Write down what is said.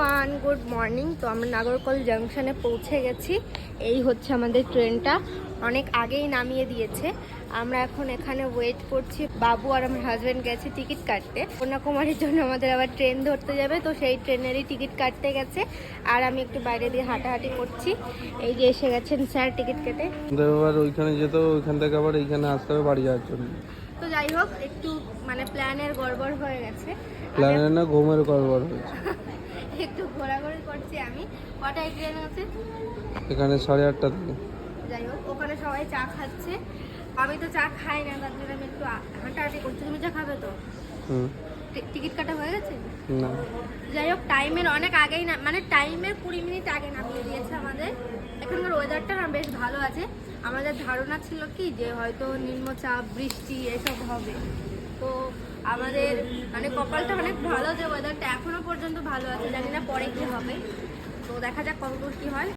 Everyone good morning. তো আমরা নাগরকোল জাংশনে পৌঁছে গেছি। এই হচ্ছে আমাদের ট্রেনটা। অনেক আগেই নামিয়ে দিয়েছে। আমরা এখন এখানে ওয়েট করছি। বাবু আর আমার হাজব্যান্ড গেছে টিকিট কাটতে। কন্যাকুমারীর জন্য আমাদের আবার ট্রেন ধরতে যাবে। তো সেই ট্রেনেরই টিকিট কাটতে গেছে। আর আমি একটু বাইরে দিয়ে হাঁটাহাঁটি করছি। এই যে এসে গেছেন স্যার টিকিট কেটে। ওইখানে যেতে ওইখান থেকে আবার এইখানে আসতে হবে বাড়ি যাওয়ার জন্য। তো যাই হোক একটু মানে প্ল্যানের গড়বড় হয়ে গেছে। প্ল্যানে না ঘুমের গড়বড় হয়েছে। একটু ঘোরাঘুরি করছি আমি। কটায় ট্রেন আছে? এখানে সাড়ে আটটা থেকে। যাই হোক ওখানে সবাই চা খাচ্ছে। আমি তো চা খাই না তার জন্য আমি একটু হাঁটাহাঁটি করছি। তুমি চা খাবে তো? টিকিট কাটা হয়ে গেছে? না। যাই হোক টাইমের অনেক আগেই না মানে টাইমের কুড়ি মিনিট আগে নামিয়ে দিয়েছে আমাদের। এখানকার ওয়েদারটা না বেশ ভালো আছে। আমাদের ধারণা ছিল কি যে হয়তো নিম্নচাপ বৃষ্টি এসব হবে। তো আমাদের মানে কপালটা অনেক ভালো যে ওয়েদারটা এখনও পর্যন্ত ভালো আছে, জানি না পরে কি হবে। তো দেখা যাক কতদূর কি হয়।